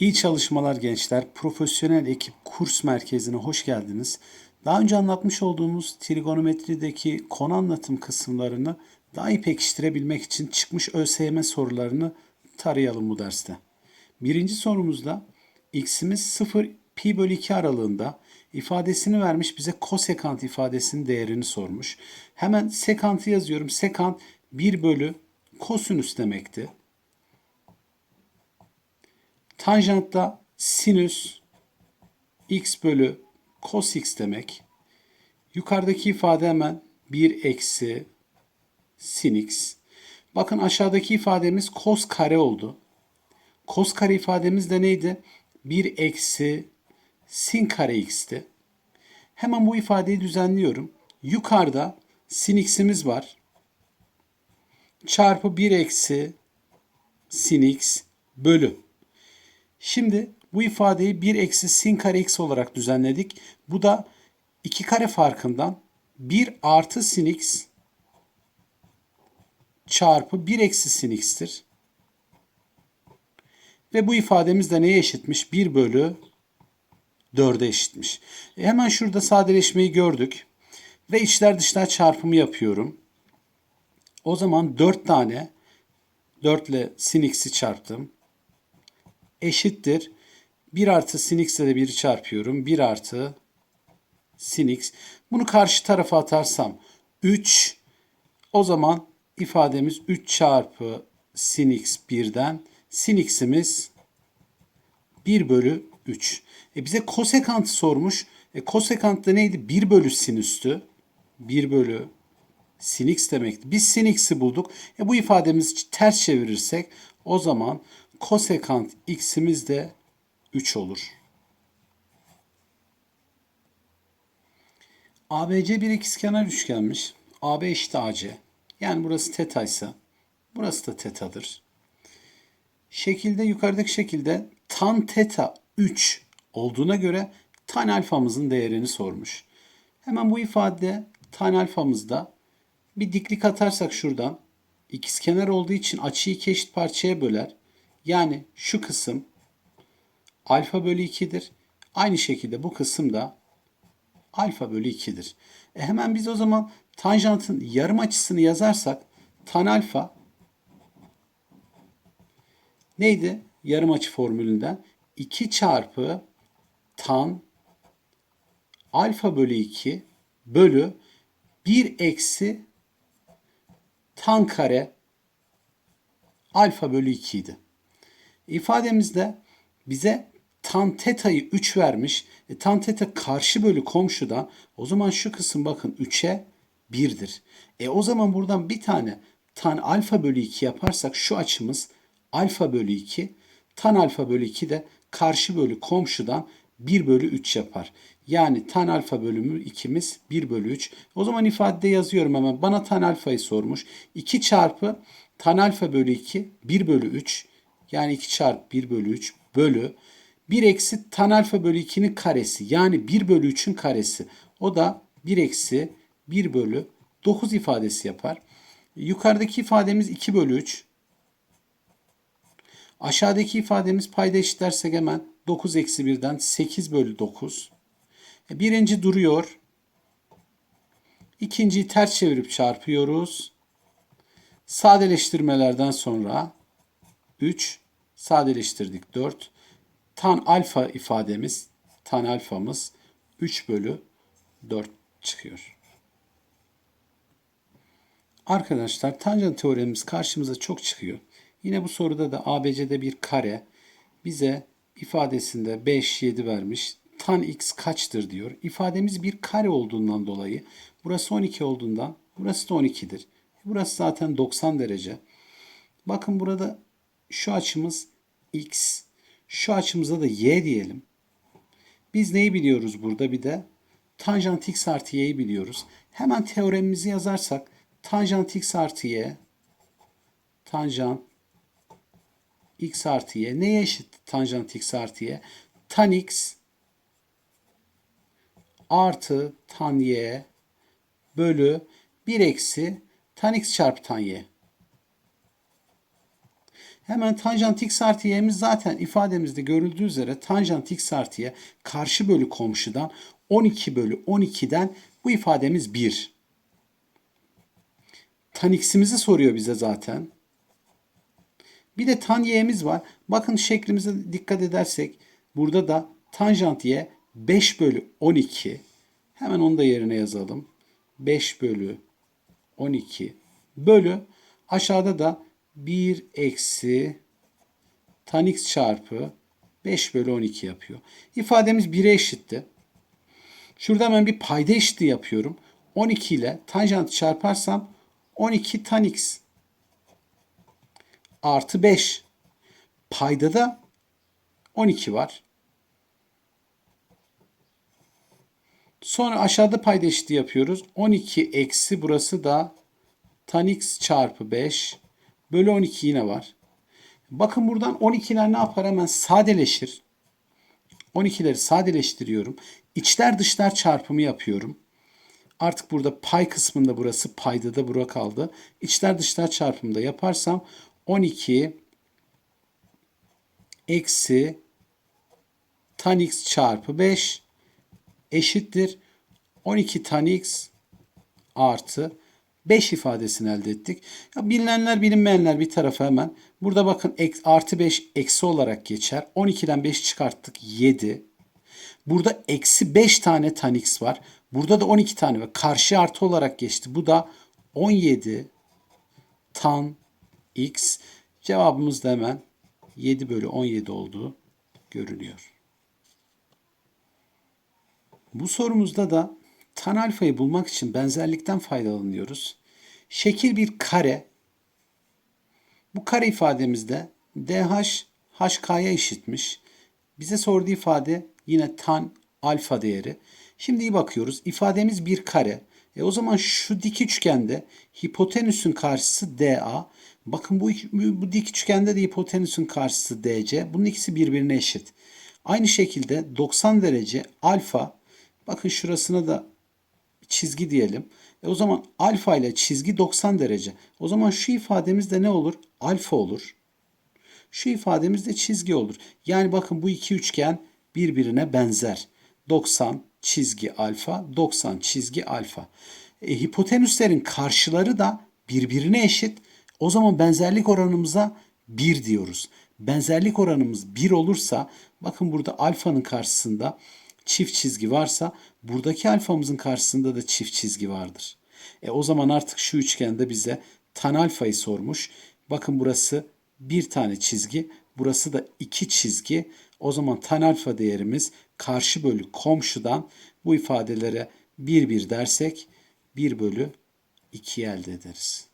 İyi çalışmalar gençler. Profesyonel ekip kurs merkezine hoş geldiniz. Daha önce anlatmış olduğumuz trigonometrideki konu anlatım kısımlarını daha iyi pekiştirebilmek için çıkmış ÖSYM sorularını tarayalım bu derste. Birinci sorumuzda x'imiz 0 pi bölü 2 aralığında ifadesini vermiş bize kosekant ifadesinin değerini sormuş. Hemen sekantı yazıyorum. Sekant 1 bölü kosinüs demekti. Tanjantta sinüs x bölü cos x demek. Yukarıdaki ifade hemen 1 eksi sin x. Bakın aşağıdaki ifademiz cos kare oldu. Cos kare ifademiz de neydi? 1 eksi sin kare x'ti. Hemen bu ifadeyi düzenliyorum. Yukarıda sin x'imiz var. Çarpı 1 eksi sin x bölü. Şimdi bu ifadeyi 1 eksi sin kare x olarak düzenledik. Bu da 2 kare farkından 1 artı sin x çarpı 1 eksi sin x'tir. Ve bu ifademiz de neye eşitmiş? 1 bölü 4'e eşitmiş. E hemen şurada sadeleşmeyi gördük. Ve içler dışlar çarpımı yapıyorum. O zaman 4 tane 4 ile sin x'i çarptım. Eşittir. 1 artı sin x ile de 1'i çarpıyorum. 1 artı sin x. Bunu karşı tarafa atarsam 3. O zaman ifademiz 3 çarpı sin x 1'den sin x'imiz 1 bölü 3. E bize kosekantı sormuş. E kosekant da neydi? 1 bölü sinüstü. 1 bölü sin x demekti. Biz sin x'i bulduk. E bu ifademizi ters çevirirsek o zaman kosekant x'imiz de 3 olur. ABC bir ikizkenar üçgenmiş. AB eşit AC. Yani burası teta ise burası da tetadır. Şekilde yukarıdaki şekilde tan teta 3 olduğuna göre tan alfamızın değerini sormuş. Hemen bu ifade tan alfamızda bir diklik atarsak şuradan ikizkenar olduğu için açıyı iki eşit parçaya böler. Yani şu kısım alfa bölü 2'dir. Aynı şekilde bu kısım da alfa bölü 2'dir. E hemen biz o zaman tanjantın yarım açısını yazarsak tan alfa neydi? Yarım açı formülünden 2 çarpı tan alfa bölü 2 bölü 1 eksi tan kare alfa bölü 2 idi. İfademizde bize tan teta'yı 3 vermiş. E, tan teta karşı bölü komşudan o zaman şu kısım bakın 3'e 1'dir. E o zaman buradan bir tane tan alfa bölü 2 yaparsak şu açımız alfa bölü 2. Tan alfa bölü 2 de karşı bölü komşudan 1 bölü 3 yapar. Yani tan alfa bölümü 2'miz 1 bölü 3. O zaman ifadede yazıyorum hemen. Bana tan alfayı sormuş. 2 çarpı tan alfa bölü 2 1 bölü 3. Yani 2 çarpı 1 bölü 3 bölü 1 eksi tan alfa bölü 2'nin karesi. Yani 1 bölü 3'ün karesi. O da 1 eksi 1 bölü 9 ifadesi yapar. Yukarıdaki ifademiz 2 bölü 3. Aşağıdaki ifademiz payda eşitlersek hemen 9 eksi 1'den 8 bölü 9. E, birinci duruyor. İkinciyi ters çevirip çarpıyoruz. Sadeleştirmelerden sonra 3 sadeleştirdik 4. Tan alfa ifademiz, tan alfamız 3 bölü 4 çıkıyor. Arkadaşlar tanjant teoremimiz karşımıza çok çıkıyor. Yine bu soruda da ABC'de bir kare bize ifadesinde 5, 7 vermiş. Tan x kaçtır diyor. İfademiz bir kare olduğundan dolayı burası 12 olduğundan burası da 12'dir. Burası zaten 90 derece. Bakın burada şu açımız x, şu açımıza da y diyelim. Biz neyi biliyoruz burada bir de? Tanjant x artı y'yi biliyoruz. Hemen teoremimizi yazarsak tanjant x artı y tanjant x artı y neye eşit tanjant x artı y? Tan x artı tan y bölü 1 eksi tan x çarpı tan y. Hemen tanjant x artı y'miz zaten ifademizde görüldüğü üzere tanjant x artı y karşı bölü komşudan 12 bölü 12'den bu ifademiz 1. Tan x'imizi soruyor bize zaten. Bir de tan y'miz var. Bakın şeklimize dikkat edersek burada da tanjant y 5 bölü 12. Hemen onu da yerine yazalım. 5 bölü 12 bölü aşağıda da 1 eksi tan x çarpı 5 bölü 12 yapıyor. İfademiz 1'e eşitti. Şurada hemen bir payda eşitliği yapıyorum. 12 ile tanjant çarparsam 12 tan x artı 5. Payda da 12 var. Sonra aşağıda payda eşitliği yapıyoruz. 12 eksi burası da tan x çarpı 5 bölü 12 yine var. Bakın buradan 12'ler ne yapar? Hemen sadeleşir. 12'leri sadeleştiriyorum. İçler dışlar çarpımı yapıyorum. Artık burada pay kısmında burası payda da bura kaldı. İçler dışlar çarpımında yaparsam 12 eksi tan x çarpı 5 eşittir 12 tan x artı 5 ifadesini elde ettik. Ya bilinenler bilinmeyenler bir tarafa hemen. Burada bakın artı 5 eksi olarak geçer. 12'den 5 çıkarttık 7. Burada eksi 5 tane tan x var. Burada da 12 tane ve karşı artı olarak geçti. Bu da 17 tan x. Cevabımız da hemen 7 bölü 17 olduğu görünüyor. Bu sorumuzda da tan alfayı bulmak için benzerlikten faydalanıyoruz. Şekil bir kare. Bu kare ifademizde dh hk'ya eşitmiş. Bize sorduğu ifade yine tan alfa değeri. Şimdi iyi bakıyoruz. İfademiz bir kare. E o zaman şu dik üçgende hipotenüsün karşısı DA. Bakın bu, bu dik üçgende de hipotenüsün karşısı DC. Bunun ikisi birbirine eşit. Aynı şekilde 90 derece alfa. Bakın şurasına da çizgi diyelim. E o zaman alfa ile çizgi 90 derece. O zaman şu ifademiz de ne olur? Alfa olur. Şu ifademiz de çizgi olur. Yani bakın bu iki üçgen birbirine benzer. 90 çizgi alfa, 90 çizgi alfa. E, hipotenüslerin karşıları da birbirine eşit. O zaman benzerlik oranımıza 1 diyoruz. Benzerlik oranımız 1 olursa bakın burada alfanın karşısında çift çizgi varsa buradaki alfamızın karşısında da çift çizgi vardır. E o zaman artık şu üçgende bize tan alfayı sormuş. Bakın burası bir tane çizgi, burası da iki çizgi. O zaman tan alfa değerimiz karşı bölü komşudan bu ifadelere 1 1 dersek 1 bölü 2 elde ederiz.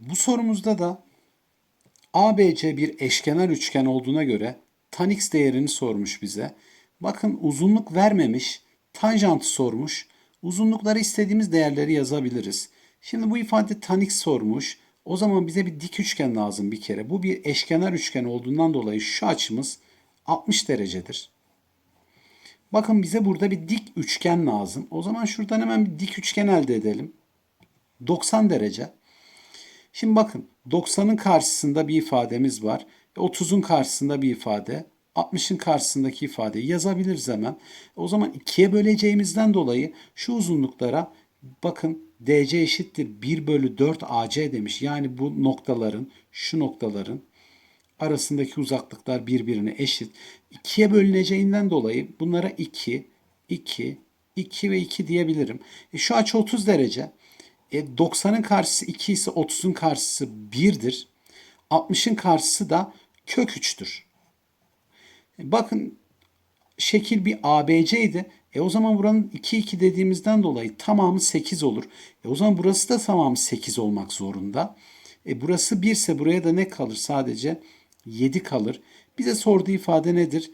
Bu sorumuzda da ABC bir eşkenar üçgen olduğuna göre tan x değerini sormuş bize. Bakın uzunluk vermemiş, tanjantı sormuş. Uzunlukları istediğimiz değerleri yazabiliriz. Şimdi bu ifade tan x sormuş. O zaman bize bir dik üçgen lazım bir kere. Bu bir eşkenar üçgen olduğundan dolayı şu açımız 60 derecedir. Bakın bize burada bir dik üçgen lazım. O zaman şuradan hemen bir dik üçgen elde edelim. 90 derece. Şimdi bakın 90'ın karşısında bir ifademiz var. 30'un karşısında bir ifade. 60'ın karşısındaki ifadeyi yazabiliriz hemen. O zaman ikiye böleceğimizden dolayı şu uzunluklara bakın DC eşittir 1 bölü 4 AC demiş. Yani bu noktaların, şu noktaların arasındaki uzaklıklar birbirine eşit. 2'ye bölüneceğinden dolayı bunlara 2, 2, 2 ve 2 diyebilirim. E şu açı 30 derece. E 90'ın karşısı 2 ise 30'un karşısı 1'dir. 60'ın karşısı da kök 3'tür. E bakın şekil bir ABC idi. E o zaman buranın 2 2 dediğimizden dolayı tamamı 8 olur. E o zaman burası da tamamı 8 olmak zorunda. E burası 1 ise buraya da ne kalır? Sadece 7 kalır. Bize sorduğu ifade nedir?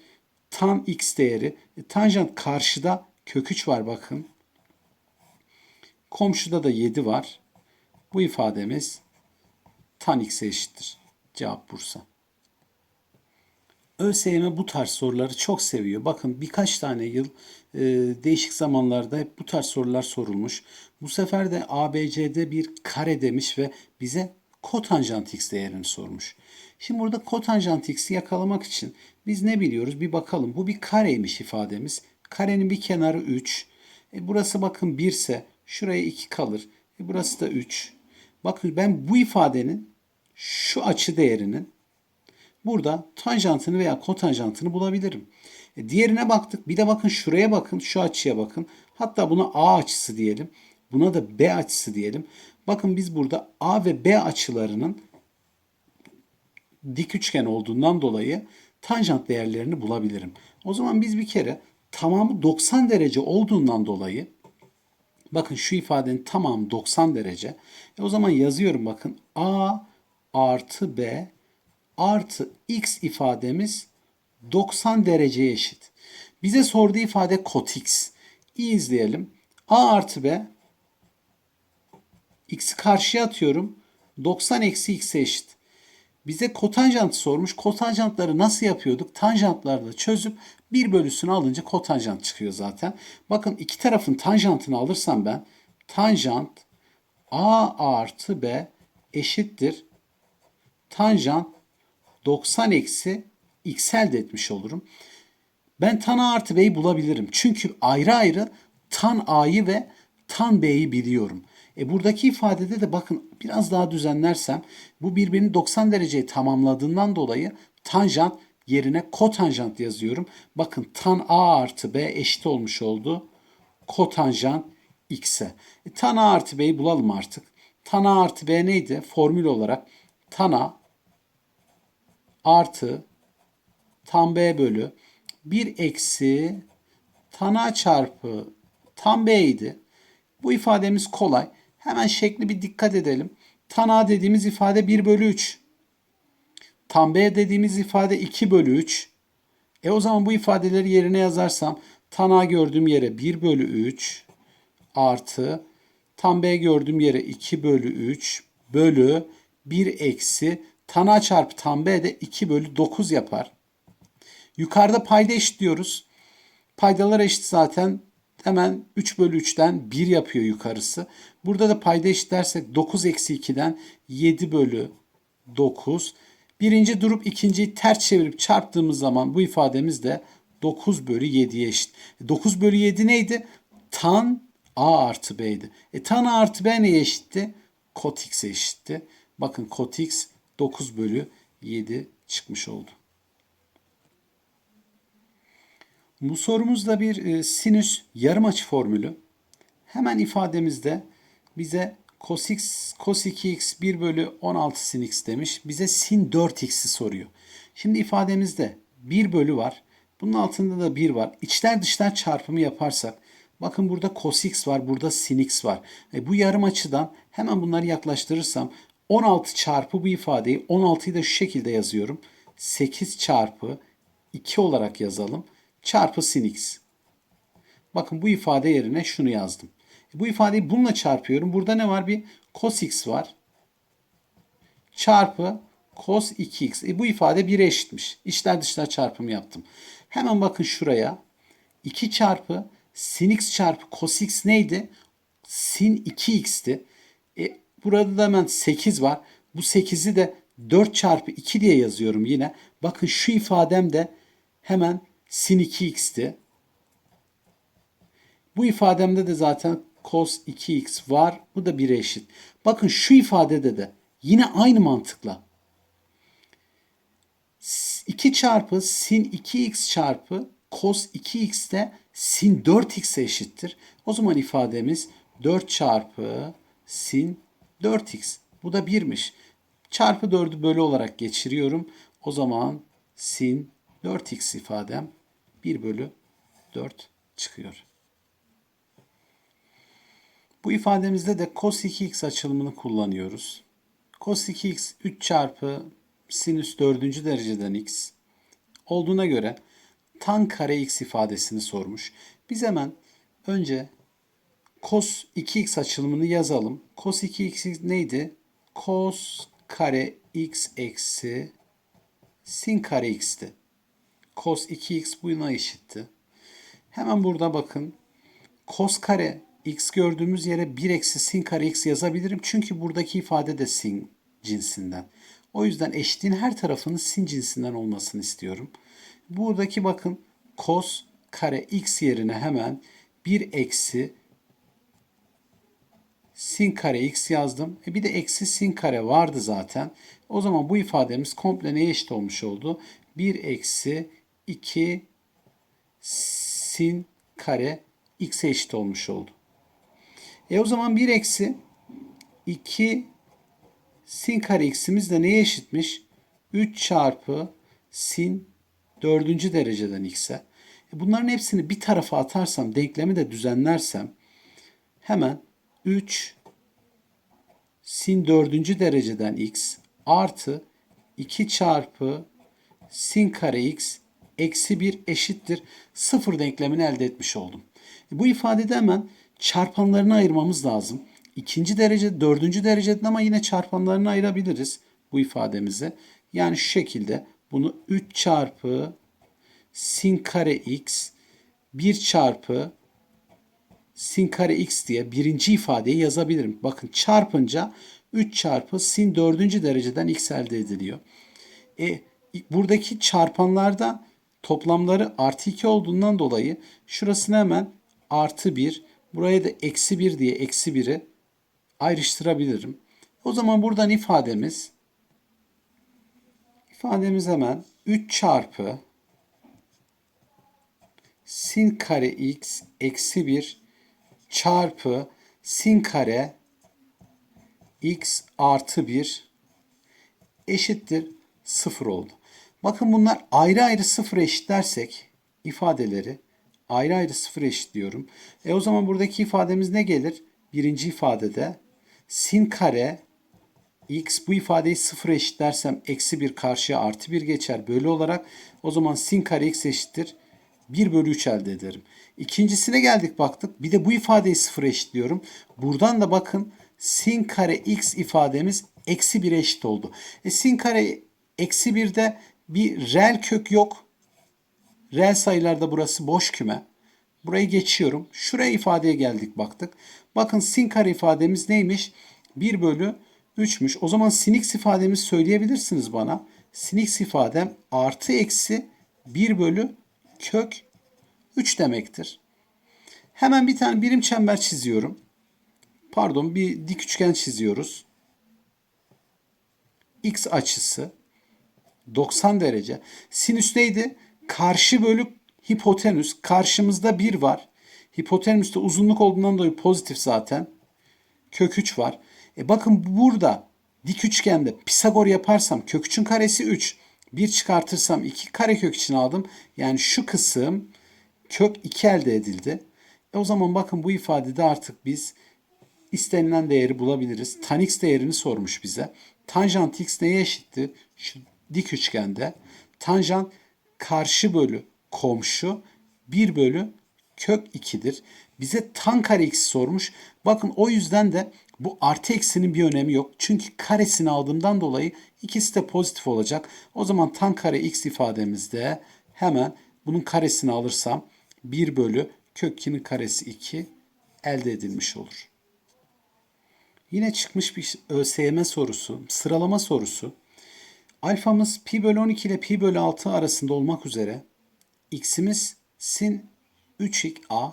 Tan x değeri. E, tanjant karşıda kök 3 var bakın. Komşuda da 7 var. Bu ifademiz tan x'e eşittir. Cevap Bursa. ÖSYM bu tarz soruları çok seviyor. Bakın birkaç tane yıl e, değişik zamanlarda hep bu tarz sorular sorulmuş. Bu sefer de ABC'de bir kare demiş ve bize kotanjant x değerini sormuş. Şimdi burada kotanjant x'i yakalamak için biz ne biliyoruz? Bir bakalım. Bu bir kareymiş ifademiz. Karenin bir kenarı 3. E burası bakın 1 ise şuraya 2 kalır. E burası da 3. Bakın ben bu ifadenin şu açı değerinin burada tanjantını veya kotanjantını bulabilirim. E diğerine baktık. Bir de bakın şuraya bakın. Şu açıya bakın. Hatta buna A açısı diyelim. Buna da B açısı diyelim. Bakın biz burada A ve B açılarının dik üçgen olduğundan dolayı tanjant değerlerini bulabilirim. O zaman biz bir kere tamamı 90 derece olduğundan dolayı bakın şu ifadenin tamamı 90 derece. E o zaman yazıyorum bakın A artı B artı X ifademiz 90 dereceye eşit. Bize sorduğu ifade kot X. İyi izleyelim. A artı B X'i karşıya atıyorum. 90 eksi X'e eşit. Bize kotanjantı sormuş. Kotanjantları nasıl yapıyorduk? Tanjantlarla çözüp bir bölüsünü alınca kotanjant çıkıyor zaten. Bakın iki tarafın tanjantını alırsam ben tanjant A artı B eşittir. Tanjant 90 eksi x elde etmiş olurum. Ben tan A artı B'yi bulabilirim. Çünkü ayrı ayrı tan A'yı ve tan B'yi biliyorum. E buradaki ifadede de bakın biraz daha düzenlersem bu birbirini 90 dereceye tamamladığından dolayı tanjant yerine kotanjant yazıyorum. Bakın tan A artı B eşit olmuş oldu. Kotanjant X'e. E, tan A artı B'yi bulalım artık. Tan A artı B neydi? Formül olarak tan A artı tan B bölü 1 eksi tan A çarpı tan B idi. Bu ifademiz kolay. Hemen şekli bir dikkat edelim. Tan A dediğimiz ifade 1 bölü 3. Tan B dediğimiz ifade 2 bölü 3. E o zaman bu ifadeleri yerine yazarsam tan A gördüğüm yere 1 bölü 3 artı tan B gördüğüm yere 2 bölü 3 bölü 1 eksi tan A çarpı tan B de 2 bölü 9 yapar. Yukarıda payda eşitliyoruz. Paydalar eşit zaten. Hemen 3 bölü 3'ten 1 yapıyor yukarısı. Burada da payda eşitlersek 9 eksi 2'den 7 bölü 9. Birinci durup ikinciyi ters çevirip çarptığımız zaman bu ifademiz de 9 bölü 7'ye eşit. 9 bölü 7 neydi? Tan A artı B'ydi. E tan A artı B neye eşitti? Kot X'e eşitti. Bakın kot X 9 bölü 7 çıkmış oldu. Bu sorumuzda bir e, sinüs yarım açı formülü. Hemen ifademizde bize cos x, cos 2x 1 bölü 16 sin x demiş. Bize sin 4x'i soruyor. Şimdi ifademizde 1 bölü var. Bunun altında da 1 var. İçler dışlar çarpımı yaparsak bakın burada cos x var, burada sin x var. E bu yarım açıdan hemen bunları yaklaştırırsam 16 çarpı bu ifadeyi 16'yı da şu şekilde yazıyorum. 8 çarpı 2 olarak yazalım çarpı sin x. Bakın bu ifade yerine şunu yazdım. E, bu ifadeyi bununla çarpıyorum. Burada ne var? Bir cos x var. Çarpı cos 2x. E, bu ifade 1'e eşitmiş. İçler dışlar çarpımı yaptım. Hemen bakın şuraya. 2 çarpı sin x çarpı cos x neydi? Sin 2x'ti. E, burada da hemen 8 var. Bu 8'i de 4 çarpı 2 diye yazıyorum yine. Bakın şu ifadem de hemen sin 2x'ti. Bu ifademde de zaten cos 2x var. Bu da 1'e eşit. Bakın şu ifadede de yine aynı mantıkla 2 çarpı sin 2x çarpı cos 2x de sin 4x'e eşittir. O zaman ifademiz 4 çarpı sin 4x. Bu da 1'miş. Çarpı 4'ü bölü olarak geçiriyorum. O zaman sin 4x ifadem 1 bölü 4 çıkıyor. Bu ifademizde de cos 2x açılımını kullanıyoruz. Cos 2x 3 çarpı sinüs 4. dereceden x olduğuna göre tan kare x ifadesini sormuş. Biz hemen önce cos 2x açılımını yazalım. Cos 2x neydi? Cos kare x eksi sin kare x'ti. Cos 2x buna eşitti. Hemen burada bakın. Cos kare x gördüğümüz yere 1 eksi sin kare x yazabilirim. Çünkü buradaki ifade de sin cinsinden. O yüzden eşitliğin her tarafının sin cinsinden olmasını istiyorum. Buradaki bakın cos kare x yerine hemen 1 eksi sin kare x yazdım. E bir de eksi sin kare vardı zaten. O zaman bu ifademiz komple neye eşit olmuş oldu? 1 eksi 2 sin kare x'e eşit olmuş oldu. E o zaman 1 eksi 2 sin kare x'imiz de neye eşitmiş? 3 çarpı sin 4. dereceden x'e. E bunların hepsini bir tarafa atarsam, denklemi de düzenlersem hemen 3 sin 4. dereceden x artı 2 çarpı sin kare x eksi 1 eşittir 0 denklemini elde etmiş oldum. Bu ifadede hemen çarpanlarını ayırmamız lazım. İkinci derece, dördüncü dereceden ama yine çarpanlarını ayırabiliriz bu ifademizi. Yani şu şekilde bunu 3 çarpı sin kare x 1 çarpı sin kare x diye birinci ifadeyi yazabilirim. Bakın çarpınca 3 çarpı sin dördüncü dereceden x elde ediliyor. E, buradaki çarpanlarda toplamları artı 2 olduğundan dolayı şurasını hemen artı 1, buraya da eksi 1 diye eksi 1'i ayrıştırabilirim. O zaman buradan ifademiz ifademiz hemen 3 çarpı sin kare x eksi 1 çarpı sin kare x artı 1 eşittir 0 oldu. Bakın bunlar ayrı ayrı 0 eşitlersek ifadeleri ayrı ayrı 0 eşitliyorum. E o zaman buradaki ifademiz ne gelir? Birinci ifadede sin kare x bu ifadeyi 0 eşitlersem eksi 1 karşıya artı 1 geçer bölü olarak. O zaman sin kare x eşittir 1 bölü 3 elde ederim. İkincisine geldik baktık. Bir de bu ifadeyi 0 eşitliyorum. Buradan da bakın sin kare x ifademiz eksi 1'e eşit oldu. E sin kare eksi 1'de bir reel kök yok. Reel sayılarda burası boş küme. Burayı geçiyorum. Şuraya ifadeye geldik baktık. Bakın sin kare ifademiz neymiş? 1 bölü 3'müş. O zaman sin x ifademizi söyleyebilirsiniz bana. Sin x ifadem artı eksi 1 bölü kök 3 demektir. Hemen bir tane birim çember çiziyorum. Pardon bir dik üçgen çiziyoruz. X açısı 90 derece. Sinüs neydi? Karşı bölü hipotenüs. Karşımızda 1 var. Hipotenüste uzunluk olduğundan dolayı pozitif zaten. Kök 3 var. E bakın burada dik üçgende Pisagor yaparsam kök 3'ün karesi 3. 1 çıkartırsam 2 karekök için aldım. Yani şu kısım kök 2 elde edildi. E o zaman bakın bu ifadede artık biz istenilen değeri bulabiliriz. Tan x değerini sormuş bize. Tanjant x neye eşitti? Şu dik üçgende. Tanjant karşı bölü komşu 1 bölü kök 2'dir. Bize tan kare x sormuş. Bakın o yüzden de bu artı eksinin bir önemi yok. Çünkü karesini aldığımdan dolayı ikisi de pozitif olacak. O zaman tan kare x ifademizde hemen bunun karesini alırsam 1 bölü kök 2'nin karesi 2 elde edilmiş olur. Yine çıkmış bir ÖSYM sorusu, sıralama sorusu. Alfamız pi bölü 12 ile pi bölü 6 arasında olmak üzere x'imiz sin 3a,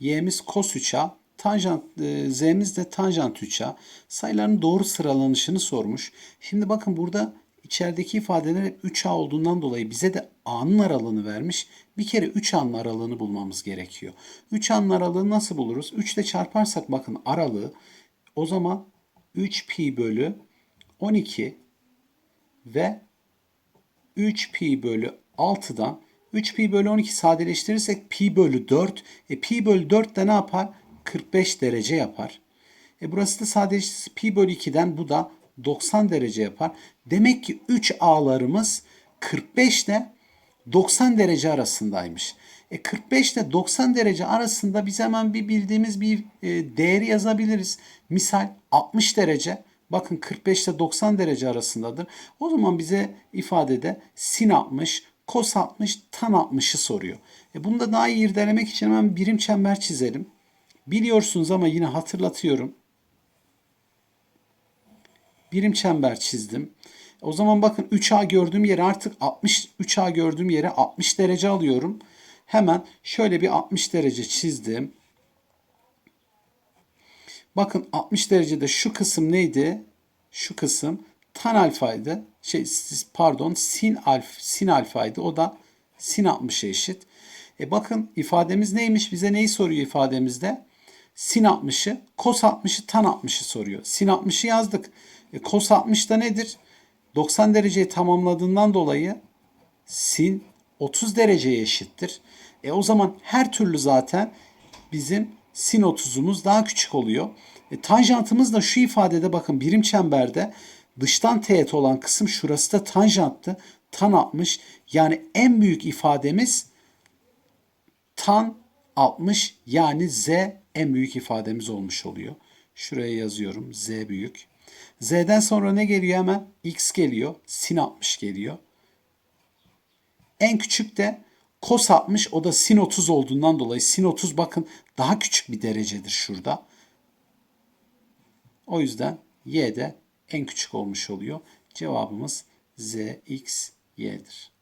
y'miz cos 3a, tanjant e, z'miz de tanjant 3a. Sayıların doğru sıralanışını sormuş. Şimdi bakın burada içerideki ifadeler hep 3a olduğundan dolayı bize de a'nın aralığını vermiş. Bir kere 3 a'nın aralığını bulmamız gerekiyor. 3 a'nın aralığını nasıl buluruz? 3 ile çarparsak bakın aralığı o zaman 3 pi bölü 12 ve 3 pi bölü 6'dan 3 pi bölü 12 sadeleştirirsek pi bölü 4. E pi bölü 4 de ne yapar? 45 derece yapar. E burası da sadeleştirirse pi bölü 2'den bu da 90 derece yapar. Demek ki 3 a'larımız 45 ile 90 derece arasındaymış. E 45 ile 90 derece arasında biz hemen bir bildiğimiz bir e, değeri yazabiliriz. Misal 60 derece. Bakın 45 ile 90 derece arasındadır. O zaman bize ifadede sin 60, Kos 60 tan 60'ı soruyor. E bunu da daha iyi irdelemek için hemen birim çember çizelim. Biliyorsunuz ama yine hatırlatıyorum. Birim çember çizdim. O zaman bakın 3A gördüğüm yere artık 60 3A gördüğüm yere 60 derece alıyorum. Hemen şöyle bir 60 derece çizdim. Bakın 60 derecede şu kısım neydi? Şu kısım tan alfaydı. Şey pardon sin alf sin alfaydı. O da sin 60'a eşit. E bakın ifademiz neymiş? Bize neyi soruyor ifademizde? Sin 60'ı, kos 60'ı, tan 60'ı soruyor. Sin 60'ı yazdık. E, kos 60 da nedir? 90 dereceyi tamamladığından dolayı sin 30 dereceye eşittir. E o zaman her türlü zaten bizim sin 30'umuz daha küçük oluyor. E, tanjantımız da şu ifadede bakın birim çemberde dıştan teğet olan kısım şurası da tanjanttı. Tan 60 yani en büyük ifademiz tan 60 yani z en büyük ifademiz olmuş oluyor. Şuraya yazıyorum z büyük. Z'den sonra ne geliyor hemen? X geliyor. Sin 60 geliyor. En küçük de kos 60 o da sin 30 olduğundan dolayı sin 30 bakın daha küçük bir derecedir şurada. O yüzden y de en küçük olmuş oluyor. Cevabımız z, x, y'dir.